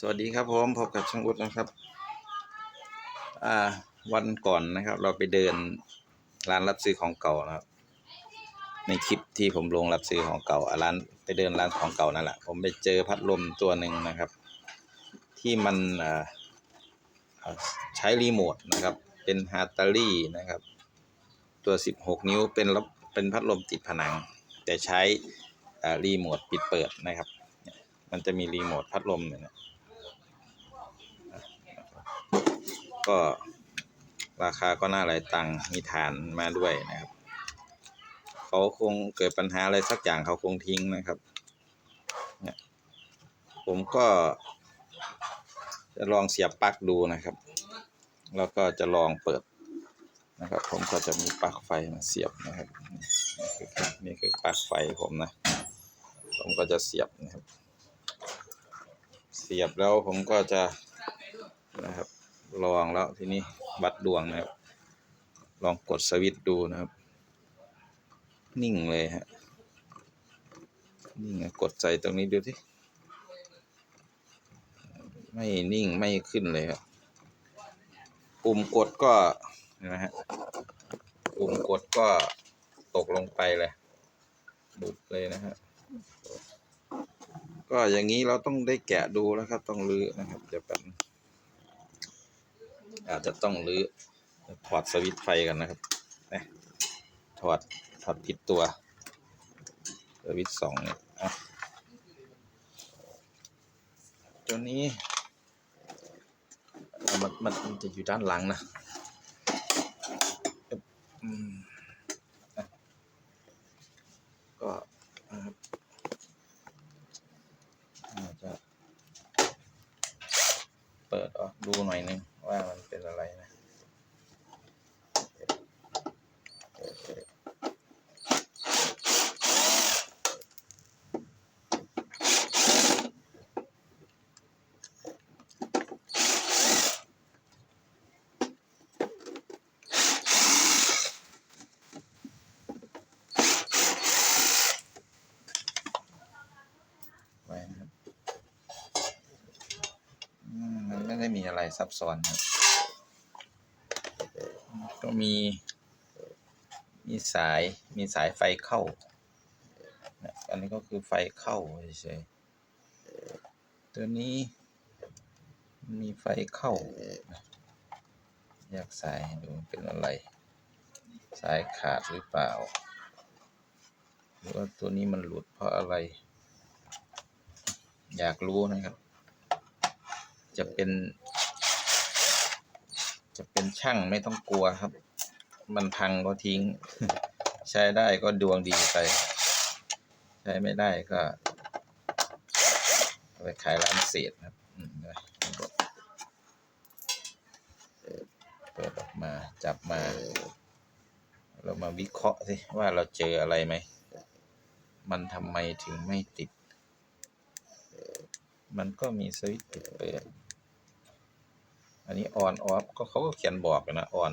สวัสดีครับผมพบกับช่างอุดนะครับ อ่า วันก่อนนะครับ เราไปเดินร้านรับซื้อของเก่านะครับ ในคลิปที่ผมลงรับซื้อของเก่าอะร้านไปเดินร้านของเก่านั่นแหละผมไปเจอพัดลมตัวหนึ่งนะครับ ที่มันอ่าใช้รีโมทนะครับ เป็นฮาร์ตารี่นะครับ ตัว 16 นิ้วเป็นระเป็นพัดลมติดผนัง แต่ใช้รีโมทปิดเปิดนะครับ มันจะมีรีโมทพัดลมเนี่ยนะ ก็ราคาก็น่าหลายตังค์มีฐานมาด้วยนะครับ เขาคงเกิดปัญหาอะไรสักอย่างเขาคงทิ้งนะครับเนี่ยผมก็จะลองเสียบปลั๊กดูนะครับ แล้วก็จะลองเปิดนะครับ ผมก็จะมีปลั๊กไฟมาเสียบนะครับ นี่คือนี่คือปลั๊กไฟผมนะ ผมก็จะเสียบนะครับ เสียบแล้วผมก็จะนะครับ ลองแล้วทีนี้วัดดวงนะครับ ลองกดสวิตดูนะครับ นิ่งเลยฮะนิ่งอะกดใจตรงนี้ดูที่ไม่นิ่งไม่ขึ้นเลยครับปุ่มกดก็นไหมฮะปุ่มกดก็ตกลงไปเลยบุบเลยนะฮะก็อย่างนี้เราต้องได้แกะดูแล้วครับ ต้องรื้อนะครับเดี๋ยวแป๊บนึง อาจจะต้องรื้อถอดสวิตไฟกันนะครับนะถอดถอดผิดตัว สวิตสองเนี่ยตัวนี้มันมันจะอยู่ด้านหลังนะอืมอะก็นะครับอาจจะ เปิดออกดูหน่อยนึงว่ามันเป็นอะไรนะไว้นะครับ อืมมัน ไรซับซ้อนครับก็มี มีสาย มีสายไฟเข้า อันนี้ก็คือไฟเข้าเฉยๆตัวนี้ มีไฟเข้านะแยกสายดูเป็นอะไร สายขาดหรือเปล่า หรือว่าตัวนี้มันหลุดเพราะอะไร อยากรู้นะครับ จะเป็น จะเป็นช่างไม่ต้องกลัวครับ มันพังก็ทิ้ง ใช้ได้ก็ดวงดีไป ใช้ไม่ได้ก็ไปขายร้านเศษครับเปิดออกมาจับมา เรามาวิเคราะห์สิว่าเราเจออะไรไหม มันทำไมถึงไม่ติด มันก็มีสวิตช์ปิดเปิด อันนี้ on off ก็เขาก็เขียนบอกนะ on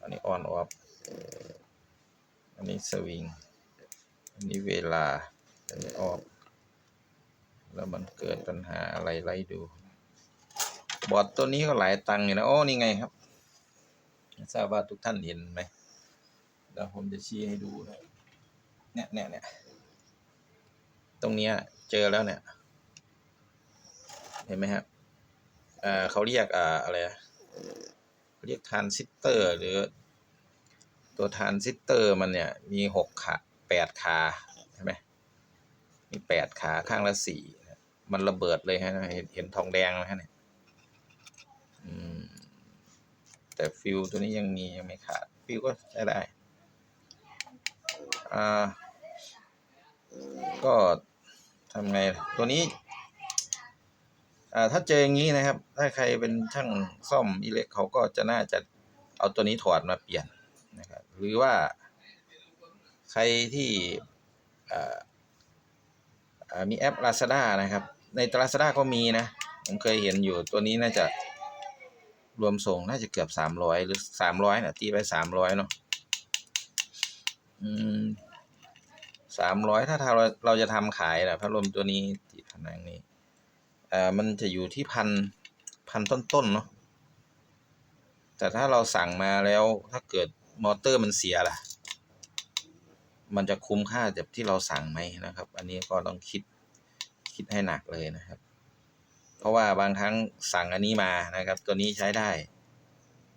อันนี้ on off อันนี้สวิง อันนี้เวลา อันนี้ off แล้วมันเกิดปัญหาอะไรไล่ดู บอร์ดตัวนี้ก็หลายตังค์อยู่นะ โอ้ นี่ไงครับ ทราบว่าทุกท่านเห็นไหมเดี๋ยวผมจะชี้ให้ดูนะเนี่ยเนี่ยเนี่ยตรงเนี้ยเจอแล้วเนี่ย เห็นไหมครับ อ่าเขาเรียกอ่าอะไรเรียกทรานซิสเตอร์ หรือ ตัวทรานซิสเตอร์มันเนี่ยมีหกขาแปดขาใช่ไหมมีแปดขาข้างละสี่มันระเบิดเลยฮะเห็นเห็นทองแดงไหมฮะเนี่ยแต่ฟิวตัวนี้ยังมียังไม่ขาด ฟิวก็ใช้ได้อ่าก็ทำไงตัวนี้ ถ้าเจออย่างนี้นะครับ ถ้าใครเป็นช่างซ่อมอิเล็กเขาก็จะน่าจะเอาตัวนี้ถอดมาเปลี่ยนนะครับหรือว่าใครที่มีแอป Lazada นะครับ ใน Lazada ก็มีนะ ผมเคยเห็นอยู่ตัวนี้น่าจะรวมส่งน่าจะเกือบสามร้อยหรือสามร้อยนะตีไปสามร้อยเนาะอืมสามร้อยถ้าเราเราจะทำขายนะพัดลมตัวนี้ติดผนังนี้ อ่ามันจะอยู่ที่พันพันต้นๆเนาะแต่ถ้าเราสั่งมาแล้วถ้าเกิดมอเตอร์มันเสียล่ะ มันจะคุ้มค่าจากที่เราสั่งไหมนะครับ อันนี้ก็ต้องคิดคิดให้หนักเลยนะครับ เพราะว่าบางครั้งสั่งอันนี้มานะครับ ตัวนี้ใช้ได้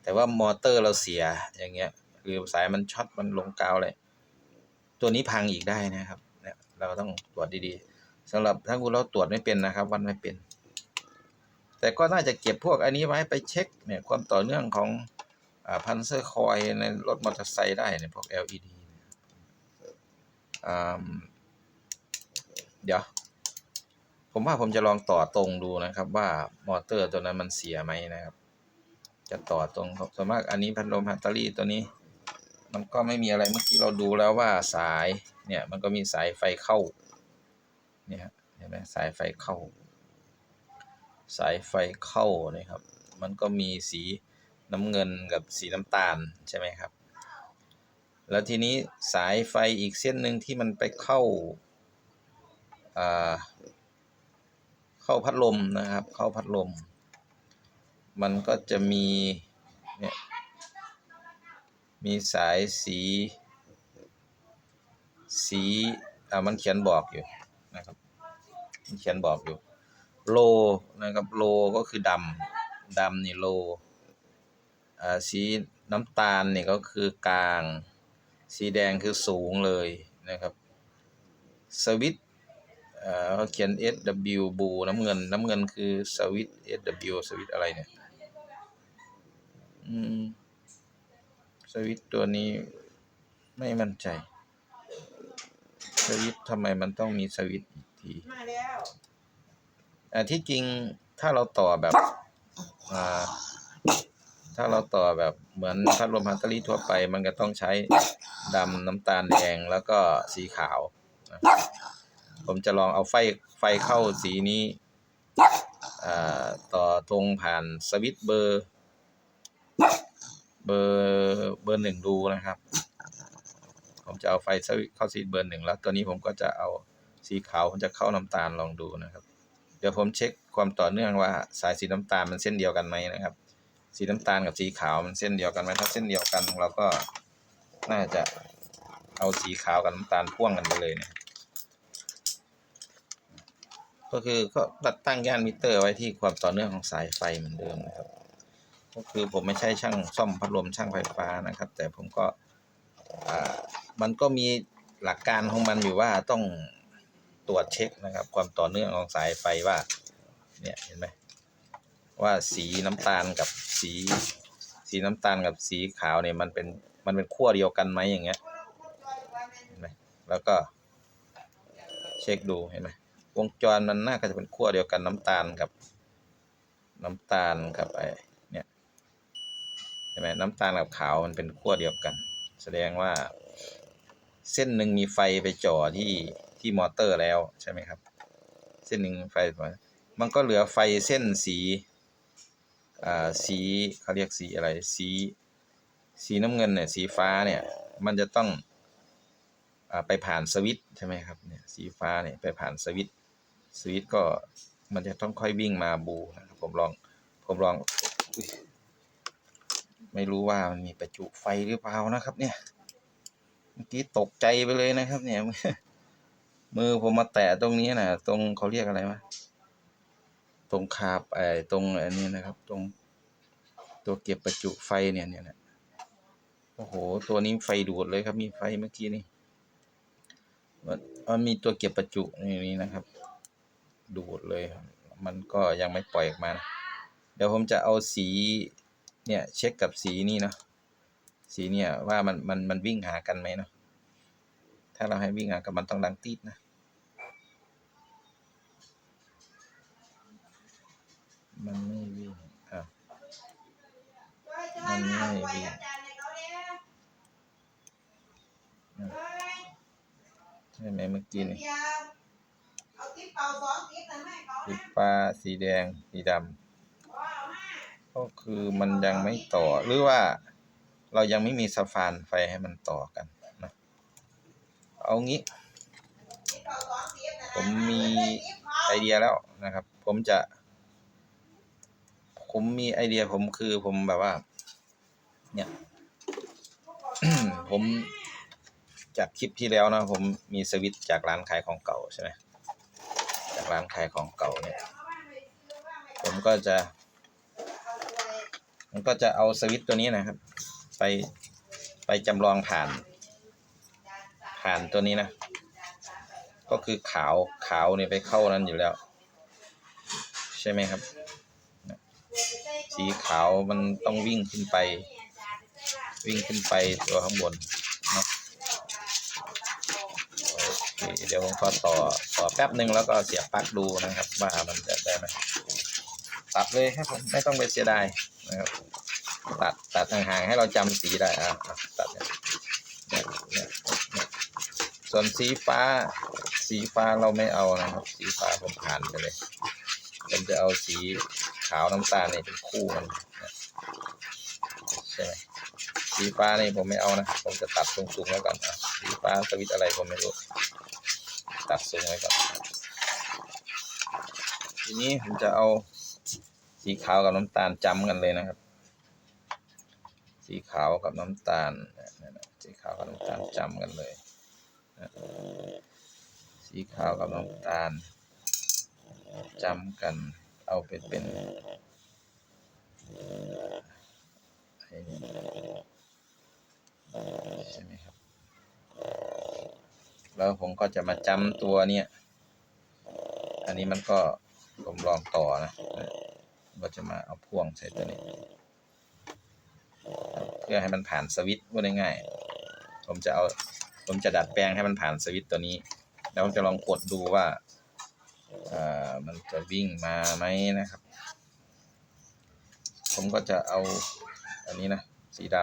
แต่ว่ามอเตอร์เราเสียอย่างเงี้ยคือสายมันช็อตมันลงกาวเลย ตัวนี้พังอีกได้นะครับเนี่ยเราต้องตรวจดีๆ สำหรับถ้าคุณเราตรวจไม่เป็นนะครับ วัดไม่เป็น แต่ก็น่าจะเก็บพวกอันนี้ไว้ไปเช็คเนี่ยความต่อเนื่องของอพันเซอร์คอยในรถมอเตอร์ไซค์ได้เนี่ยพวก LED เดี๋ยว ผมว่าผมจะลองต่อตรงดูนะครับ ว่ามอเตอร์ตัวนั้นมันเสียไหมนะครับ จะต่อตรงส่วนมากอันนี้พัดลมแบตเตอรี่ตัวนี้ มันก็ไม่มีอะไรเมื่อกี้เราดูแล้วว่าสายเนี่ยมันก็มีสายไฟเข้า เนี่ยเห็นไหมสายไฟเข้า สายไฟเข้านะครับ มันก็มีสีน้ำเงินกับสีน้ำตาลใช่ไหมครับ แล้วทีนี้สายไฟอีกเส้นหนึ่งที่มันไปเข้าเข้าพัดลมนะครับ เข้าพัดลม มันก็จะมีเนี่ยมีสายสี สี อ่า มันเขียนบอกอยู่ เขียนบอกอยู่ โลนะครับโลก็คือดำดำนี่โลอ่าสีน้ำตาลนี่ก็คือกลาง สีแดงคือสูงเลยนะครับสวิตเอ่อเขาเขียน SW บูน้ำเงิน น้ำเงินคือสวิต SW สวิตอะไรเนี่ยอืมสวิตตัวนี้ไม่มั่นใจ สวิตทำไมมันต้องมีสวิต ทีมาแล้วอ่าที่จริงถ้าเราต่อแบบอ่าถ้าเราต่อแบบเหมือนพัดลมฮัตเตอรี่ทั่วไป มันก็ต้องใช้ดำน้ำตาลแดงแล้วก็สีขาวนะผมจะลองเอาไฟไฟเข้าสีนี้อ่าต่อตรงผ่านสวิตช์เบอร์ เบอร์เบอร์หนึ่งดูนะครับ ผมจะเอาไฟสวิตช์เข้าสีเบอร์หนึ่งแล้ว ตัวนี้ผมก็จะเอา สีขาวผมจะเข้าน้ำตาลลองดูนะครับ เดี๋ยวผมเช็คความต่อเนื่องว่าสายสีน้ำตาลมันเส้นเดียวกันไหมนะครับ สีน้ำตาลกับสีขาวมันเส้นเดียวกันไหมถ้าเส้นเดียวกันเราก็น่าจะเอาสีขาวกับน้ำตาลพ่วงกันไปเลยเนี่ยก็คือก็ตั้งย่านมิเตอร์ไว้ที่ความต่อเนื่องของสายไฟเหมือนเดิมนะครับ ก็คือผมไม่ใช่ช่างซ่อมพัดลมช่างไฟฟ้านะครับ แต่ผมก็มันก็มีหลักการของมันอยู่ว่าต้อง ตรวจเช็คนะครับ ความต่อเนื่องของสายไฟว่า เนี่ยเห็นไหมว่าสีน้ำตาลกับสี สีน้ำตาลกับสีขาวเนี่ยมันเป็นมันเป็นขั้วเดียวกันไหมอย่างเงี้ยเห็นไหมแล้วก็ เช็คดูเห็นไหมวงจรมันน่าจะเป็นขั้วเดียวกันน้ำตาลกับ น้ำตาลกับไอเนี่ยเห็นไหมน้ำตาลกับขาวมันเป็นขั้วเดียวกัน แสดงว่า เส้นหนึ่งมีไฟไปจ่อที่ ที่มอเตอร์แล้วใช่ไหมครับ เส้นหนึ่งไฟ มันก็เหลือไฟเส้นสีอ่าสีเขาเรียกสีอะไรสีสีน้ำเงินเนี่ยสีฟ้าเนี่ยมันจะต้องอ่าไปผ่านสวิตใช่ไหมครับเนี่ยสีฟ้าเนี่ยไปผ่านสวิตสวิตก็มันจะต้องค่อยวิ่งมาบูนะครับผมลองผมลองไม่รู้ว่ามันมีประจุไฟหรือเปล่านะครับ เนี่ยเมื่อกี้ตกใจไปเลยนะครับ เนี่ย มือผมมาแตะตรงนี้นะตรงเขาเรียกอะไรวะตรงคาบไอ้ตรงอันนี้นะครับ ตรง ตัวเก็บประจุไฟเนี่ยเนี่ยนะโอ้โห ตัวนี้ไฟดูดเลยครับ มีไฟเมื่อกี้นี่มันมันมีตัวเก็บประจุในนี้นะครับ ดูดเลย มันก็ยังไม่ปล่อยออกมานะเดี๋ยวผมจะเอาสี เนี่ย เช็คกับสีนี่เนาะสีเนี่ยว่ามันมันมันวิ่งหากันไหมเนาะถ้าเราให้วิ่งหากันมันต้องดังตีดนะ มันไม่วิ่งอะ มันไม่วิ่ง ใช่ไหมเมื่อกี้นี่ เอาติ๊บเป่าสองติ๊บแต่ไม่เขา สี ฟ้าสีแดง สีดำก็คือมันยังไม่ต่อหรือว่าเรายังไม่มีสะพานไฟให้มันต่อกันนะเอางี้ ผมมีไอเดียแล้วนะครับ ผมจะ ผมมีไอเดียผมคือผมแบบว่า เนี่ย ผมจากคลิปที่แล้วนะ ผมมีสวิตจากร้านขายของเก่าใช่ไหม ร้านขายของเก่าเนี่ย ผมก็จะ ผมก็จะเอาสวิตตัวนี้นะครับ ไปไปจำลองผ่าน ผ่านตัวนี้นะ ก็คือขาวขาวเนี่ยไปเข้านั้นอยู่แล้ว ใช่ไหมครับ สีขาวมันต้องวิ่งขึ้นไป วิ่งขึ้นไปตัวข้างบนเนาะโอ เดี๋ยวผมขอต่อต่อแป๊บหนึ่งแล้วก็เสียบปลั๊กดูนะครับ ว่ามันจะได้ไหมตัดเลยครับผมไม่ต้องไปเสียดายนะครับตัดตัดห่างๆให้เราจำสีได้อะตัดเนี่ยเนี่ยส่วนสีฟ้า สีฟ้าเราไม่เอานะครับ สีฟ้าผมผ่านไปเลยผมจะเอาสีขาวน้ำตาลเนี่ยเป็นคู่มันใช่ไหมสีฟ้านี่ผมไม่เอานะ ผมจะตัดสูงๆไว้วก่อนอะสีฟ้าสวิตอะไรผมไม่รู้ ตัดสูงไว้ก่อนทีนี้ผมจะเอาสีขาวกับน้ำตาลจำกันเลยนะครับ สีขาวกับน้ำตาลสีขาวกับน้ำตาลจำกันเลย สีขาวกับน้ำตาลจำกัน เอาเป็นเป็นใช่ไหมครับ แล้วผมก็จะมาจำตัวเนี่ย อันนี้มันก็ผมลองต่อนะก็จะมาเอาพ่วงใส่ตัวนี้ เพื่อให้มันผ่านสวิตช์ว่าง่ายๆผมจะเอาผมจะดัดแปลงให้มันผ่านสวิตช์ตัวนี้ แล้วผมจะลองกดดูว่าอ่ามันจะวิ่งมาไหมนะครับ ผมก็จะเอาอันนี้นะ สีด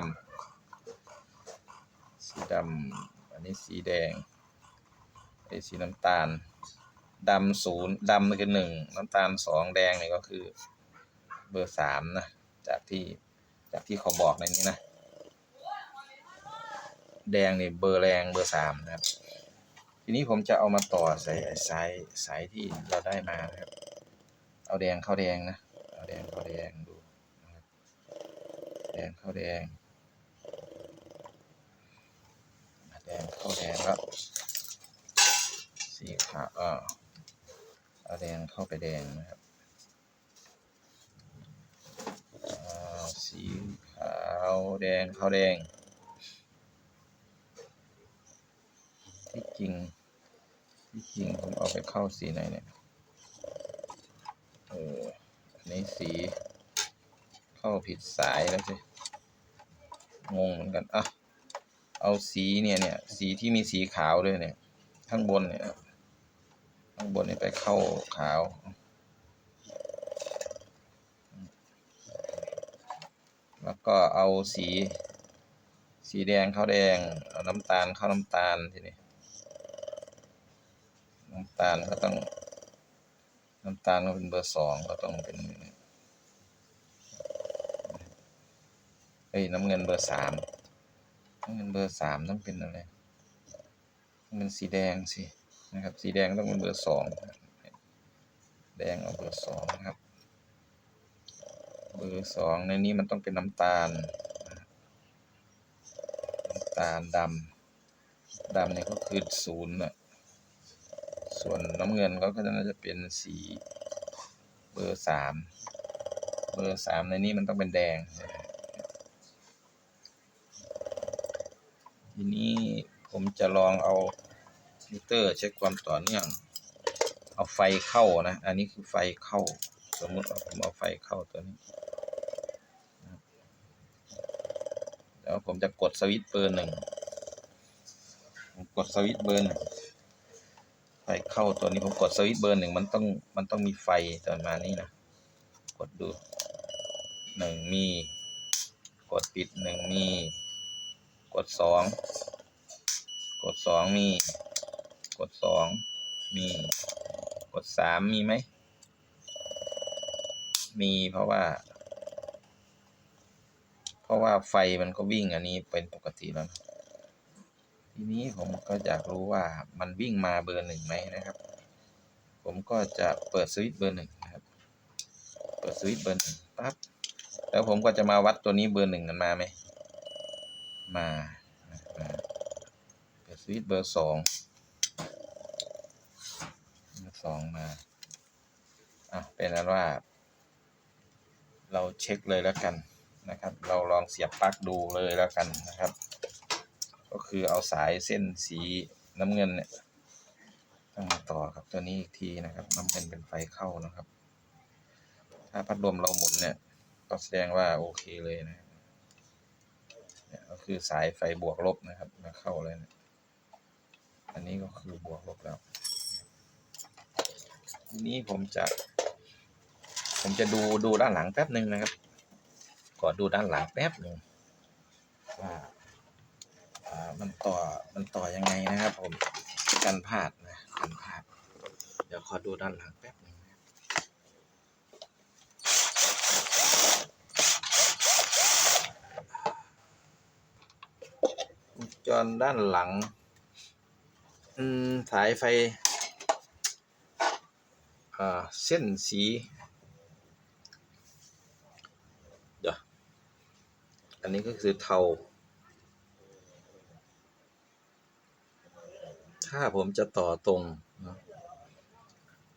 ำสีดำอันนี้สีแดง ไอ้สีน้ำตาลดำศูนย์ดำคือหนึ่งน้ำตาลสองแดงนี่ก็คือเบอร์สามนะ จากที่จากที่เขาบอกในนี้นะ แดงนี่เบอร์แรงเบอร์สามนะครับ ทีนี้ผมจะเอามาต่อใส่สายสายที่เราได้มานะครับ เอาแดงเข้าแดงนะ เอาแดงเข้าแดงดูนะครับแดงเข้าแดง แดงเข้าแดงแล้ว สีขาวอ่าเอาแดงเข้าไปแดงนะครับสีขาวแดงเข้าแดง ที่จริง ที่จริงผมเอาไปเข้าสีไหนเนี่ยเอออันนี้สี เข้าผิดสายแล้วสิงงเหมือนกันอะเอาสีเนี่ยเนี่ยสีที่มีสีขาวด้วยเนี่ย ข้างบนเนี่ย ข้างบนนี่ยไปเข้าขาวแล้วก็เอาสี สีแดงเข้าแดง เอาน้ำตาลเข้าน้ำตาลทีนี้ น้ำตาลก็ต้อง น้ำตาลก็เป็นเบอร์สองก็ต้องเป็นเอ้ยน้ำเงินเบอร์สามน้ำเงินเบอร์สามต้องเป็นอะไรต้องเป็นสีแดงสิ นะครับ สีแดงต้องเป็นเบอร์สองแดงเอาเบอร์สองครับ เบอร์สองในนี้มันต้องเป็นน้ำตาล น้ำตาลดำดำนี่ก็คือศูนย์น่ะส่วนน้ำเงินก็ก็น่าจะเป็นสีเบอร์สามเบอร์สามในนี้มันต้องเป็นแดง ทีนี้ผมจะลองเอา มิเตอร์เช็คความต่อเนื่อง เอาไฟเข้านะ อันนี้คือไฟเข้า สมมติว่าผมเอาไฟเข้าตัวนี้แล้วผมจะกดสวิตช์เบอร์หนึ่งผมกดสวิตช์เบอร์หนึ่งไฟเข้าตัวนี้ผมกดสวิตช์เบอร์หนึ่งมันต้องมันต้องมีไฟตอนมานี่นะ กดดูหนึ่งมี กดปิดหนึ่งมี กดสองกดสองมี กดสองมีกดสามมีไหม มีเพราะว่า เพราะว่าไฟมันก็วิ่งอันนี้เป็นปกติแล้ว ทีนี้ผมก็อยากรู้ว่ามันวิ่งมาเบอร์หนึ่งไหมนะครับ ผมก็จะเปิดสวิตช์เบอร์หนึ่งนะครับ เปิดสวิตช์เบอร์หนึ่งปั๊บแล้วผมก็จะมาวัดตัวนี้เบอร์หนึ่งกันมาไหม มามาเปิดสวิตช์เบอร์สอง สองมาอะเป็นนั้นว่า เราเช็คเลยแล้วกันนะครับ เราลองเสียบปลั๊กดูเลยแล้วกันนะครับ ก็คือเอาสายเส้นสีน้ำเงินเนี่ยต้องมาต่อกับตัวนี้อีกทีนะครับน้ำเงินเป็นไฟเข้านะครับ ถ้าพัดลมเราหมุนเนี่ยก็แสดงว่าโอเคเลยนะเนี่ยก็คือสายไฟบวกลบนะครับมาเข้าเลยเนี่ยอันนี้ก็คือบวกลบแล้ว นี้ผมจะ ผมจะดูดูด้านหลังแป๊บหนึ่งนะครับก่อนดูด้านหลังแป๊บหนึ่งว่าอ่ามันต่อมันต่อยังไงนะครับ ผมกันพลาดนะกันพลาดเดี๋ยวขอดูด้านหลังแป๊บหนึ่งจรด้านหลัง อืม สายไฟ เส้นสีเดี๋ยวอันนี้ก็คือเทา ถ้าผมจะต่อตรง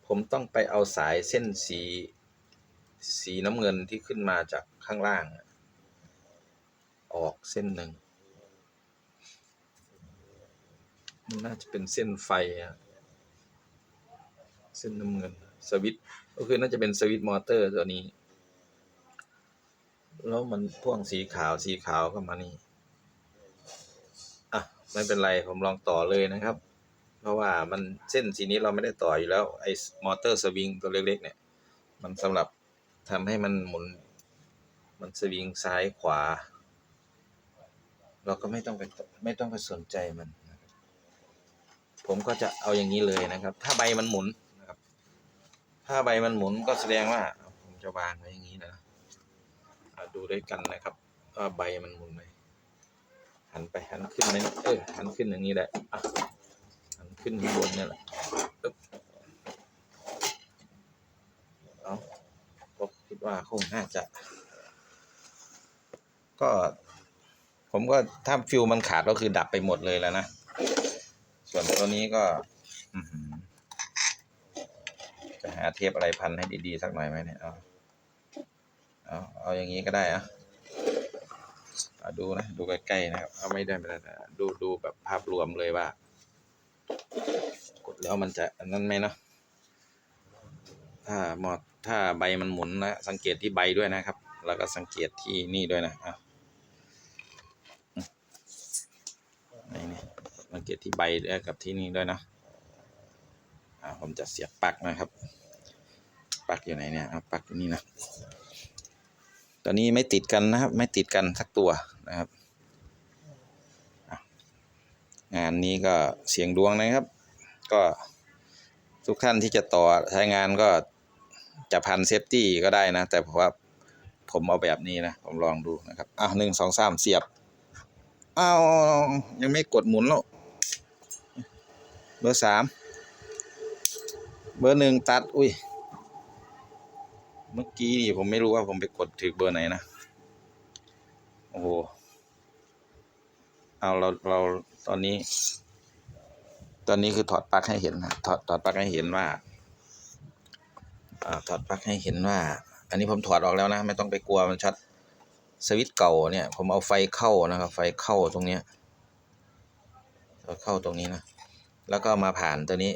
ผมต้องไปเอาสายเส้นสีสีน้ำเงินที่ขึ้นมาจากข้างล่าง อออกเส้นหนึ่งมันน่าจะเป็นเส้นไฟอะเส้นน้ำเงิน สวิตก็คือน่าจะเป็นสวิตมอเตอร์ตัวนี้ แล้วมันพ่วงสีขาวสีขาวเข้ามานี่ อะ ไม่เป็นไรผมลองต่อเลยนะครับ เพราะว่ามันเส้นสีนี้เราไม่ได้ต่ออยู่แล้ว ไอ้มอเตอร์สวิงตัวเล็กๆ เนี่ย มันสำหรับทำให้มันหมุน มันสวิงซ้ายขวา เราก็ไม่ต้องไปไม่ต้องไปสนใจมัน ผมก็จะเอาอย่างนี้เลยนะครับ ถ้าใบมันหมุน ถ้าใบมันหมุนก็แสดงว่าผมจะวางไว้อย่างนี้นะดูด้วยกันนะครับว่าใบมันหมุนไหมหันไปหันขึ้นไหมเออหันขึ้นอย่างนี้แหละหันขึ้นข้างบนนี่แหละปึ๊บเอาผมคิดว่าคงน่าจะ ก็ผมก็ถ้าฟิวมันขาดก็คือดับไปหมดเลยแล้วนะ ส่วนตัวนี้ก็ อื จะหาเทปอะไรพันให้ดีๆสักหน่อยไหมเนี่ยเอาเอาเอาอย่างนี้ก็ได้อะดูนะ ดูใกล้ๆนะครับเอาไม่ได้ไม่ได้ดูดูแบบภาพรวมเลยว่า กดแล้วมันจะนนั้นไหมเนาะถ้าหมอดถ้าใบมันหมุนนะ สังเกตที่ใบด้วยนะครับ แล้วก็สังเกตที่นี่ด้วยนะอะนี่นี่สังเกตที่ใบด้วยกับที่นี่ด้วยนะอ่าผมจะเสียบปลั๊กนะครับ ลั๊กอยู่ไหนเนี่ยเอาปลั๊กอยู่นี่นะตอนนี้ไม่ติดกันนะครับ ไม่ติดกันสักตัวนะครับงานนี้ก็เสียงดวงนะครับ ก็ทุกท่านที่จะต่อใช้งานก็จะพันเซฟตี้ก็ได้นะ แต่ผมว่าผมเอาแบบนี้นะ ผมลองดูนะครับอะหนึ่งสองสามเสียบอ้าวยังไม่กดหมุนแล้ว เบอร์สามเบอร์หนึ่งตัด อุ้ย เมื่อกี้นี่ผมไม่รู้ว่าผมไปกดถึงเบอร์ไหนนะ โอ้โห เอาเราเราตอนนี้ ตอนนี้คือถอดปลั๊กให้เห็นนะถอดถอดปลั๊กให้เห็นว่าอ่าถอดปลั๊กให้เห็นว่า อันนี้ผมถอดออกแล้วนะ ไม่ต้องไปกลัวมันช็อตสวิตช์เก่าเนี่ย ผมเอาไฟเข้านะครับ ไฟเข้าตรงเนี้ยไฟเข้าตรงนี้นะ แล้วก็มาผ่านตัวนี้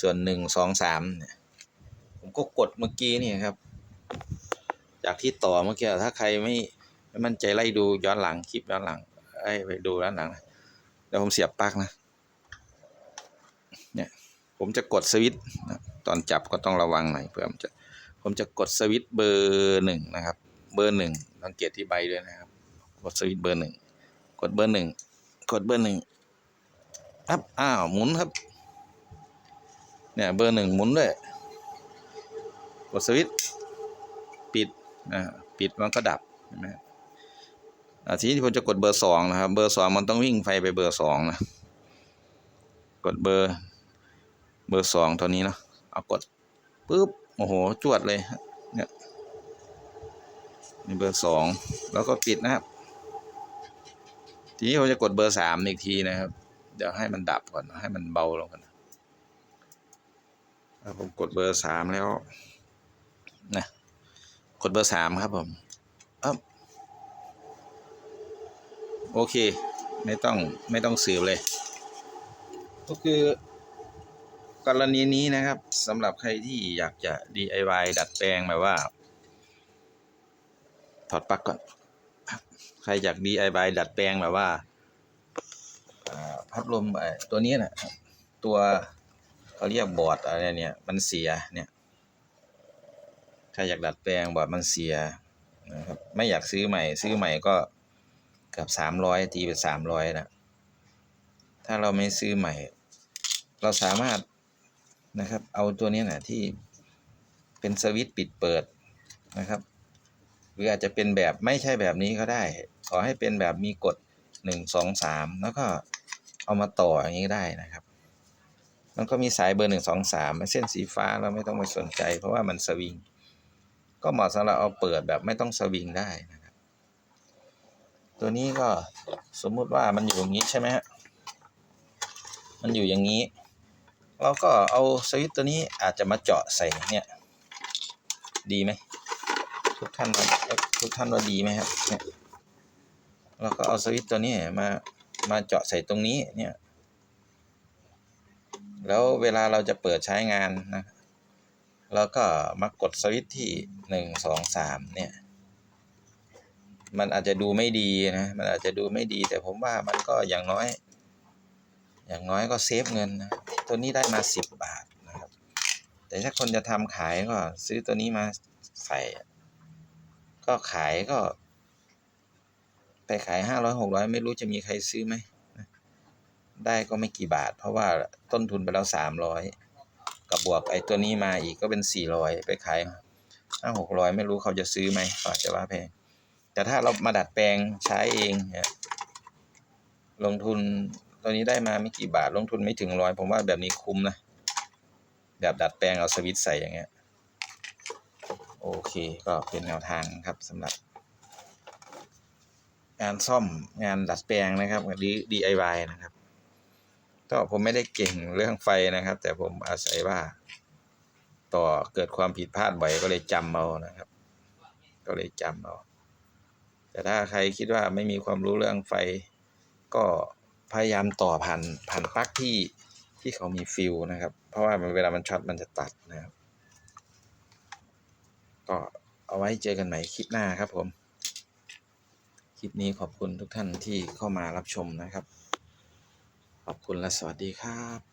ส่วนหนึ่งสองสามผมก็กดเมื่อกี้นี่ครับ จากที่ต่อเมื่อกี้ถ้าใครไม่ไม่มั่นใจไล่ดูย้อนหลังคลิปย้อนหลังไอ้ไปดูย้อนหลังนะเดี๋ยวผมเสียบปลั๊กนะเนี่ยผมจะกดสวิตช์ตอนจับก็ต้องระวังหน่อยเพื่อมันจะผมจะกดสวิตช์เบอร์หนึ่งนะครับ เบอร์หนึ่งสังเกตที่ใบด้วยนะครับ กดสวิตช์เบอร์หนึ่งกดเบอร์หนึ่งกดเบอร์หนึ่งครับอ้าวหมุนครับ เนี่ยเบอร์หนึ่งหมุนด้วยกดสวิตช์ นะปิดมันก็ดับเห็นไหมทีนี้ผมจะกดเบอร์สองนะครับ เบอร์สองมันต้องวิ่งไฟไปเบอร์สองนะ กดเบอร์ เบอร์สองตัวนี้เนาะ เอากดปุ๊บ โอ้โห จวดเลย เนี่ยนี่เบอร์สอง แล้วก็ปิดนะครับ ทีนี้ผมจะกดเบอร์สามอีกทีนะครับ เดี๋ยวให้มันดับก่อน ให้มันเบาลงก่อนผมกดเบอร์สามแล้วนะ กดเบอร์สามครับผมอ๊บโอเค ไม่ต้องไม่ต้องสืบเลย ก็คือกรณีนี้นะครับสำหรับใครที่อยากจะ DIY ดัดแปลงแบบว่า ถอดปลั๊กก่อน ใครอยาก DIY ดัดแปลงแบบว่าพัดลมตัวนี้นะตัวเขาเรียกบอร์ดอะไรเนี่ย มันเสียเนี่ย ใครอยากดัดแปลงบอร์ดมันเสียนะครับไม่อยากซื้อใหม่ ซื้อใหม่ก็เกือบสามร้อยตีเป็นสามร้อยนะถ้าเราไม่ซื้อใหม่ เราสามารถนะครับเอาตัวนี้นะที่เป็นสวิตช์ปิดเปิดนะครับหรืออาจจะเป็นแบบไม่ใช่แบบนี้ก็ได้ ขอให้เป็นแบบมีกฎหนึ่งสองสามแล้วก็เอามาต่ออย่างนี้ได้นะครับ มันก็มีสายเบอร์หนึ่งสองสามเส้นสีฟ้าเราไม่ต้องไปสนใจ เพราะว่ามันสวิง ก็เหมาะสำหรับเอาเปิดแบบไม่ต้องสวิงได้นะครับ ตัวนี้ก็สมมุติว่ามันอยู่อย่างนี้ใช่ไหมฮะมันอยู่อย่างนี้ เราก็เอาสวิตตัวนี้อาจจะมาเจาะใส่เนี่ย ดีไหมทุกท่านทุกท่านว่าดีไหมครับเนี่ยเราก็เอาสวิตตัวนี้มามาเจาะใส่ตรงนี้เนี่ย แล้วเวลาเราจะเปิดใช้งานนะ เราก็มากดสวิตช์ที่หนึ่งสองสามเนี่ย มันอาจจะดูไม่ดีนะ มันอาจจะดูไม่ดี แต่ผมว่ามันก็อย่างน้อย อย่างน้อยก็เซฟเงินนะตัวนี้ได้มาสิบบาทนะครับ แต่ถ้าคนจะทำขายก็ซื้อตัวนี้มาใส่ ก็ขายก็ ไปขายห้าร้อยหกร้อยไม่รู้จะมีใครซื้อไหม ได้ก็ไม่กี่บาท เพราะว่าต้นทุนไปแล้วสามร้อย กับบวกไอ้ตัวนี้มาอีกก็เป็นสี่ร้อยไปขายห้าหกร้อยไม่รู้เขาจะซื้อไหมอาจจะว่าแพงแต่ถ้าเรามาดัดแปลงใช้เองเนี่ยลงทุนตัวนี้ได้มาไม่กี่บาทลงทุนไม่ถึงร้อยผมว่าแบบนี้คุ้มนะแบบดัดแปลงเอาสวิตใส่อย่างเงี้ยโอเคก็เป็นแนวทางครับสำหรับ งานซ่อมงานดัดแปลงนะครับหรือ DIY นะครับ ก็ผมไม่ได้เก่งเรื่องไฟนะครับ แต่ผมอาศัยว่า ต่อเกิดความผิดพลาดบ่อยก็เลยจำเอานะครับ ก็เลยจำเอาแต่ถ้าใครคิดว่าไม่มีความรู้เรื่องไฟ ก็พยายามต่อผ่านผ่านปลั๊กที่ที่เขามีฟิลนะครับ เพราะว่าเวลามันช็อตมันจะตัดนะครับ ก็เอาไว้เจอกันใหม่คลิปหน้าครับผม คลิปนี้ขอบคุณทุกท่านที่เข้ามารับชมนะครับ ขอบคุณและสวัสดีครับ